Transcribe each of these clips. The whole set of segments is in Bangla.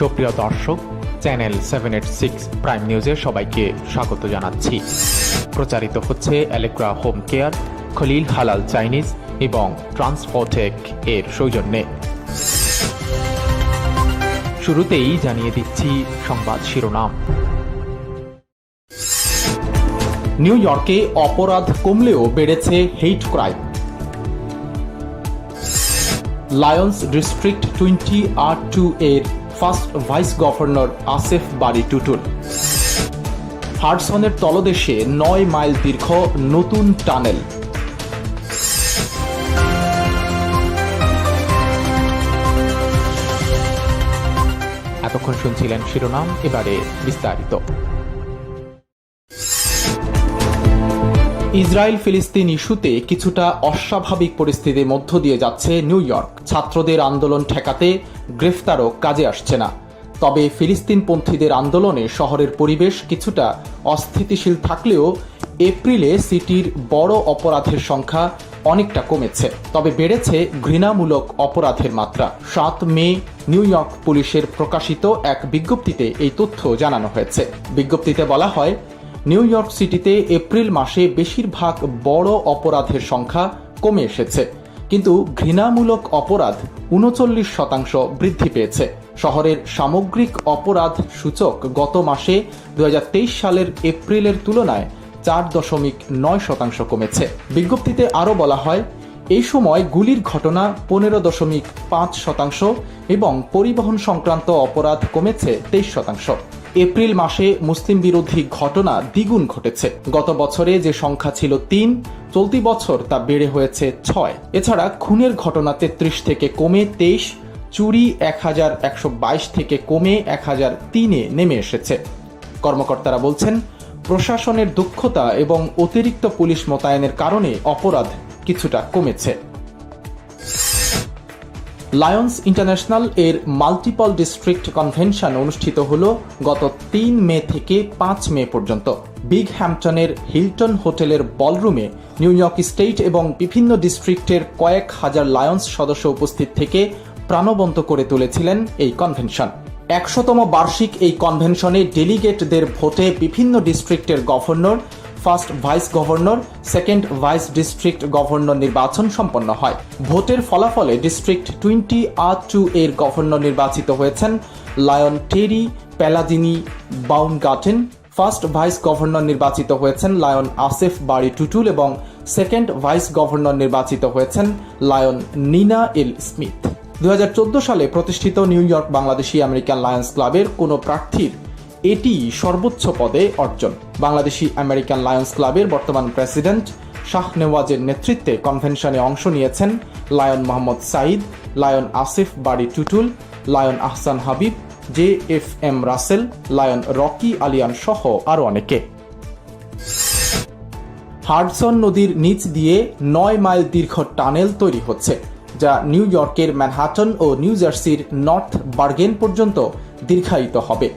সুপ্রিয় দর্শক, channel seven eight six prime নিউজে সবাইকে স্বাগত জানাচ্ছি। প্রচারিত হচ্ছে অ্যালেক্রা হোম কেয়ার খলিল হালাল চাইনিজ এবং ট্রান্সপোর্টেক এর সৌজন্যে। শুরুতেই জানিয়ে দিচ্ছি সংবাদ শিরোনাম। নিউ ইয়র্কে অপরাধ কমলেও বেড়েছে hate crime. Lions district twenty R two এর first vice governor Asef Bari Tutun হার্ডসনের তলদেশে নয় মাইল দীর্ঘ নতুন টানেল। এতক্ষণ শুনছিলেন শিরোনাম, এবারে বিস্তারিত। ইসরায়েল ফিলিস্তিন ইস্যুতে কিছুটা অস্বাভাবিক পরিস্থিতির মধ্য দিয়ে যাচ্ছে নিউ ইয়র্ক। ছাত্রদের আন্দোলন ঠেকাতে গ্রেফতারও কাজে আসছে না। তবে ফিলিস্তিনপন্থীদের আন্দোলনে শহরের পরিবেশ কিছুটা অস্থিতিশীল থাকলেও এপ্রিলে সিটির বড় অপরাধের সংখ্যা অনেকটা কমেছে। তবে বেড়েছে ঘৃণামূলক অপরাধের মাত্রা। সাত মে নিউ ইয়র্ক পুলিশের প্রকাশিত এক বিজ্ঞপ্তিতে এই তথ্য জানানো হয়েছে। বিজ্ঞপ্তিতে বলা হয় নিউ ইয়র্ক সিটিতে এপ্রিল মাসে বেশিরভাগ বড় অপরাধের সংখ্যা কমে এসেছে। কিন্তু ঘৃণামূলক অপরাধ উনচল্লিশ শতাংশ বৃদ্ধি পেয়েছে। শহরের সামগ্রিক অপরাধ সূচক গত মাসে দুহাজার তেইশ সালের এপ্রিলের তুলনায় চার দশমিক নয় শতাংশ কমেছে। বিজ্ঞপ্তিতে আরও বলা হয়, এই সময় গুলির ঘটনা পনেরো দশমিক পাঁচ শতাংশ এবং পরিবহন সংক্রান্ত অপরাধ কমেছে তেইশ শতাংশ। এপ্রিল মাসে মুসলিম বিরোধী ঘটনা দ্বিগুণ ঘটেছে। গত বছরে যে সংখ্যা ছিল তিন, চলতি বছর তা বেড়ে হয়েছে ছয়। এছাড়া খুনের ঘটনা তেত্রিশ থেকে কমে তেইশ, চুরি এক হাজার একশো বাইশ থেকে কমে এক হাজার তিনে নেমে এসেছে। কর্মকর্তারা বলছেন, প্রশাসনের দক্ষতা এবং অতিরিক্ত পুলিশ মোতায়েনের কারণে অপরাধ কিছুটা কমেছে। লায়ন্স ইন্টারন্যাশনাল এর মাল্টিপল ডিস্ট্রিক্ট কনভেনশন অনুষ্ঠিত হল গত তিন মে থেকে পাঁচ মে পর্যন্ত। বিগ হ্যাম্পটনের হিলটন হোটেলের বলরুমে নিউ ইয়র্ক স্টেট এবং বিভিন্ন ডিস্ট্রিক্টের কয়েক হাজার লায়ন্স সদস্য উপস্থিত থেকে প্রাণবন্ত করে তুলেছিলেন এই কনভেনশন একশোতম বার্ষিক এই কনভেনশনে ডেলিগেটদের ভোটে বিভিন্ন ডিস্ট্রিক্টের governor first vice governor, second vice district governor নির্বাচন সম্পন্ন হয়। ভোটের ফলাফলে ডিস্ট্রিক্ট টোয়েন্টি আর টু এর গভর্নর নির্বাচিত হয়েছেন Lion Terry Palladini Baumgarten first vice governor নির্বাচিত হয়েছেন লায়ন আসেফ বাড়ি টুটুল এবং সেকেন্ড ভাইস গভর্নর নির্বাচিত হয়েছেন লায়ন নিনা এল স্মিথ। দুই হাজার চোদ্দ সালে প্রতিষ্ঠিত New York Bangladeshi American Lions ক্লাবের কোনো প্রার্থীর এটি সর্বোচ্চ পদে অর্জন। বাংলাদেশি আমেরিকান লায়ন্স ক্লাবের বর্তমান প্রেসিডেন্ট শাহ নেওয়াজের নেতৃত্বে কনভেনশনে অংশ নিয়েছেন Lion Mohammad Sayeed, Lion Asif Bari Tutul, Lion Ahsan Habib, J F M Russell, Lion Rocky Alian সহ আরও অনেকে। হার্ডসন নদীর নিচ দিয়ে নয় মাইল দীর্ঘ টানেল তৈরি হচ্ছে, যা নিউ ইয়র্কের ম্যানহাটন ও নিউ জার্সির নর্থ বার্গেন পর্যন্ত দীর্ঘায়িত হবে।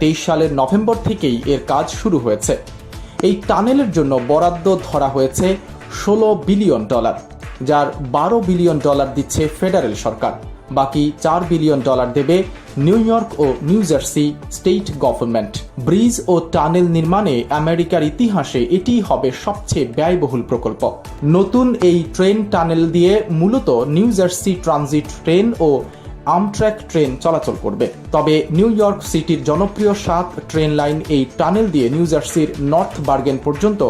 তেইশ সালের নভেম্বর থেকেই এর কাজ শুরু হয়েছে। এই টানেলের জন্য বরাদ্দ ধরা হয়েছে ষোলো বিলিয়ন ডলার, যার বারো বিলিয়ন ডলার দিচ্ছে ফেডারেল সরকার। বাকি চার বিলিয়ন ডলার দেবে নিউ ইয়র্ক ও New Jersey state government. Bridge ও টানেল নির্মাণে আমেরিকার ইতিহাসে এটি হবে সবচেয়ে ব্যয়বহুল প্রকল্প। নতুন এই ট্রেন টানেল দিয়ে মূলত নিউ জার্সি ট্রানজিট ট্রেন ও আমট্র্যাক ট্রেন চলাচল করবে। তবে নিউ ইয়র্ক সিটির জনপ্রিয় সাত ট্রেন লাইন এই টানেল দিয়ে নিউ জার্সির নর্থ বার্গেন পর্যন্ত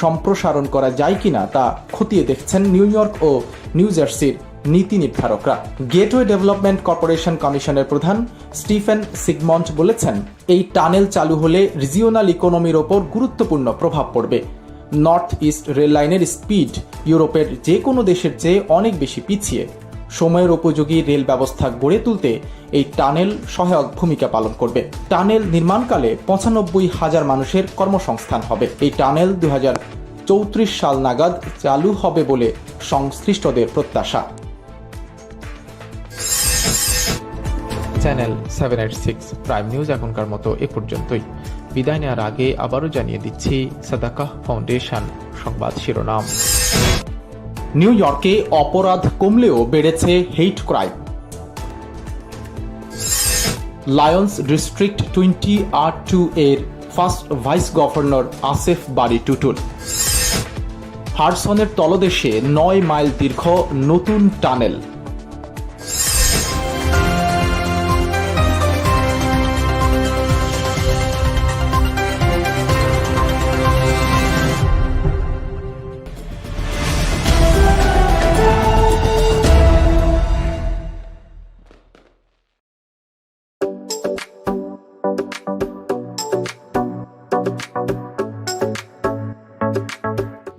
সম্প্রসারণ করা যায় কিনা তা খতিয়ে দেখছেন নিউ ইয়র্ক ও নিউ জার্সির নীতি নির্ধারকরা। গেটওয়ে ডেভেলপমেন্ট কর্পোরেশন কমিশনের প্রধান স্টিফেন সিগমন্ট বলেছেন, এই টানেল চালু হলে রিজিওনাল ইকোনমির ওপর গুরুত্বপূর্ণ প্রভাব পড়বে। নর্থ ইস্ট রেল লাইনের স্পিড ইউরোপের যে কোনো দেশের চেয়ে অনেক বেশি পিছিয়ে। সময়ের উপযোগী রেল ব্যবস্থা গড়ে তুলতে এই টানেল সহায়ক ভূমিকা পালন করবে। টানেল নির্মাণকালে পঁচানব্বই হাজার মানুষের কর্মসংস্থান হবে। এই টানেল দু চৌত্রিশ সাল নাগাদ চালু হবে বলে সংশ্লিষ্টদের প্রত্যাশা। Channel seven eight six prime news এখনকার মতো এ পর্যন্তই। বিদায় নেওয়ার আগে আবারও জানিয়ে দিচ্ছি, সাদাকাহ ফাউন্ডেশন সংবাদ শিরোনাম। নিউ ইয়র্কে অপরাধ কমলেও বেড়েছে hate crime. Lions district twenty R two এর first vice governor Asef Bari Tutul. হারসনের তলদেশে নয় মাইল দীর্ঘ নতুন টানেল।